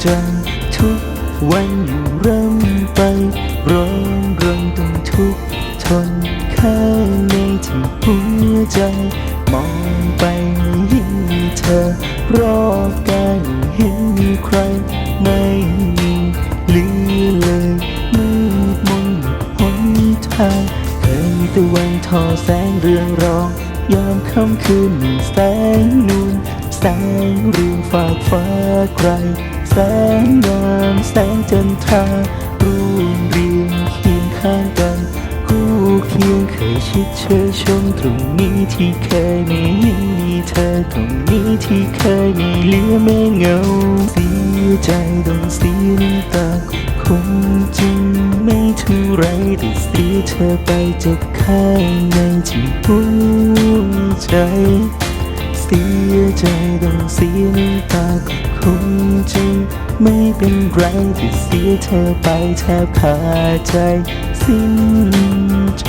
ใจทุกวันอยู่เริ่มไปร้อนรนต้องทุกทนข้างในที่หัวใจ มองไปไม่เห็นมีเธอ รอบกายเห็นมีใคร ไม่มีเหลือเลยมืดมนหนทางเคยตะวันทอแสงเรืองรอง ยามค่ำคืนแสงนูนแสงเรืองฝากฟ้าไกล แสงงามแสงจันทราร่วมเรียงเคียงข้างกัน คู่เคียงเคยชิดเชยชมตรงนี้ที่เคยไม่เห็นมีเธอตรงนี้ที่เคยไม่เหลือแม้เงาเสียใจต้องเสียน้ำตาคงจริงไม่เท่าไรแต่เสียเธอไปจากข้างในที่หัวใจ เสียใจต้องเสียน้ำตาก็คงจริงไม่เป็นไรที่เสียเธอไปแทบขาดใจ สิ้นใจ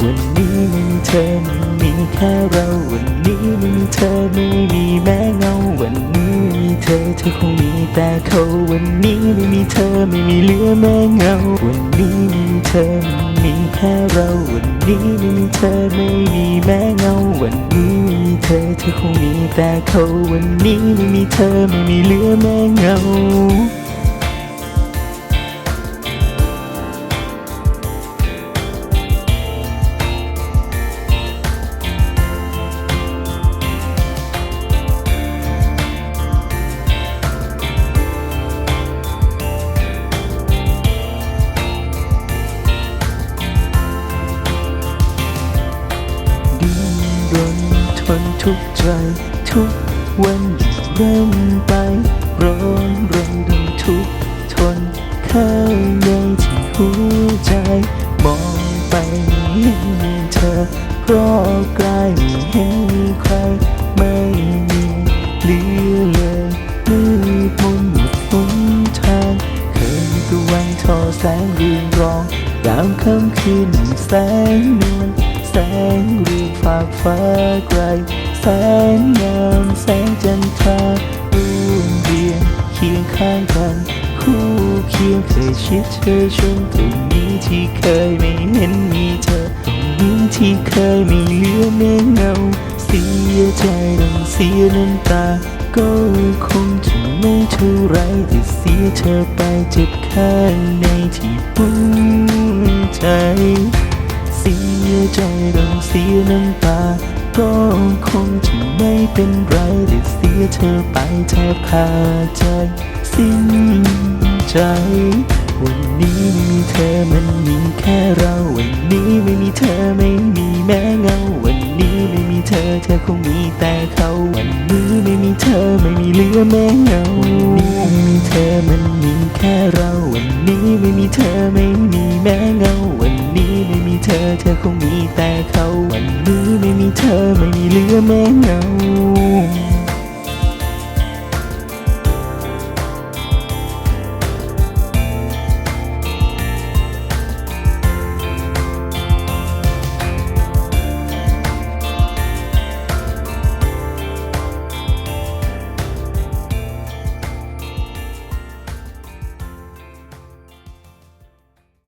วันนี้มีเธอไม่มีแค่เรา วันนี้มีเธอไม่มีแม้เงาวันนี้ เธอเธอคงมีแต่เขาวันนี้ไม่มีเธอไม่มีเหลือแม้เงา วันนี้มีเธอไม่มีแค่เราวันนี้ไม่มีเธอไม่มีแม้เงา วันนี้ไม่มีเธอเธอคงมีแต่เขาวันนี้ไม่มีเธอไม่มีเหลือแม้เงา ทุกใจทุกวันเริ่มไปร้อนรนต้องทุกทนข้างในที่หัวใจ มองไปเห็นเธอรอบกายไม่เห็นใครไม่มีเหลือเลยมืดมนหมดหนทางเคยมีตะวันทอแสงเรืองรองยามค่ำคืนแสงนวลแสงเรืองฝากฟ้า แสงงามแสงจันทราร่วมเรียงเคียงข้างกัน คู่เคียงเคยชิดเชยชมตรงนี้ที่เคยไม่เห็นมีเธอตรงนี้ที่เคยไม่เหลือแม้เงา เสียใจต้องเสียน้ำตาก็คงจะไม่เท่าไรที่เสียเธอไปเจ็บข้างในที่หัวใจ เสียใจต้องเสียน้ำตา ก็คงจะไม่เป็นไรแต่เสียเธอไปแทบขาดใจ สิ้นใจ วันนี้ไม่มีเธอมันมีแค่เรา วันนี้ไม่มีเธอไม่มีแม้เงา วันนี้ไม่มีเธอเธอคงมีแต่เขา วันนี้ไม่มีเธอไม่มีเหลือแม้เงา วันนี้ไม่มีเธอมันมีแค่เรา วันนี้ไม่มีเธอไม่มีแม้เงาวัน เธอ เธอคงมีแต่เขาวันนี้ไม่มีเธอไม่มีเหลือแม้เงา